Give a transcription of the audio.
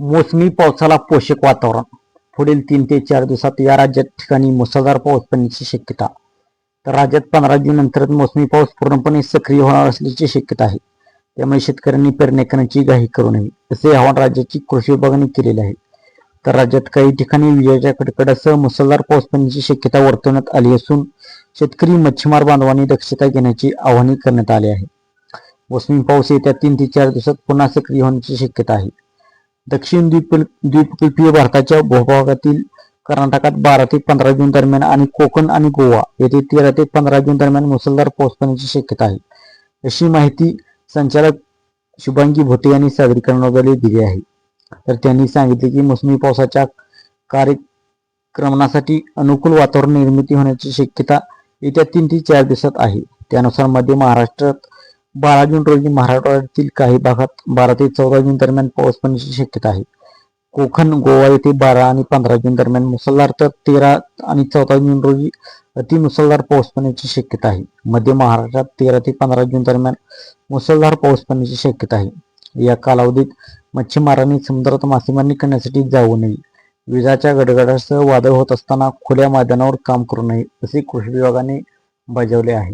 मोसमी पावसाला पोषक वातावरण. पुढील तीन ते चार दिवसात या राज्यात ठिकाणी मुसळधार पाऊस पडण्याची शक्यता तर राज्यात पंधरा जून नंतर मोसमी पाऊस पूर्णपणे सक्रिय होणार असल्याची शक्यता आहे. त्यामुळे शेतकऱ्यांनी पेरणी करण्याची घाई करू नये असे आवाहन राज्याची कृषी विभागाने केलेले आहे. तर राज्यात काही ठिकाणी विजेच्या कडकडासह मुसळधार पाऊस पडण्याची शक्यता वर्तवण्यात आली असून शेतकरी मच्छीमार बांधवांनी दक्षता घेण्याची आवाहन करण्यात आले आहे. मोसमी पाऊस येत्या तीन ते चार दिवसात पुन्हा सक्रिय होण्याची शक्यता आहे. दक्षिण द्वीप द्वीपकल्पीय भारताच्या भूभागातील कर्नाटकात बारा ते पंधरा जून दरम्यान आणि कोकण आणि गोवा येथे तेरा ते पंधरा जून दरम्यान मुसळधार पाऊस पडण्याची शक्यता आहे. अशी माहिती संचालक शुभांगी भोटे यांनी सादरीकरणाद्वारे दिली आहे. तर त्यांनी सांगितले की मोसमी पावसाच्या कार्यक्रमणासाठी अनुकूल वातावरण निर्मिती होण्याची शक्यता येत्या तीन ते चार दिवसात आहे. त्यानुसार मध्य महाराष्ट्रात बारा जून रोजी मराठवाड्यातील काही भागात बारा ते चौदा जून दरम्यान पाऊस पडण्याची शक्यता आहे. कोकण गोवा येथे बारा आणि पंधरा जून दरम्यान मुसळधार तर तेरा आणि चौदा जून रोजी अतिमुसळधार पाऊस पडण्याची शक्यता आहे. मध्य महाराष्ट्रात तेरा ते पंधरा जून दरम्यान मुसळधार पाऊस पडण्याची शक्यता आहे. या कालावधीत मच्छीमारांनी समुद्रात मासेमारी करण्यासाठी जाऊ नये. विजाच्या गडगडासह वादळ होत असताना खुल्या मैदानावर काम करू नये असे कृषी विभागाने बजावले आहे.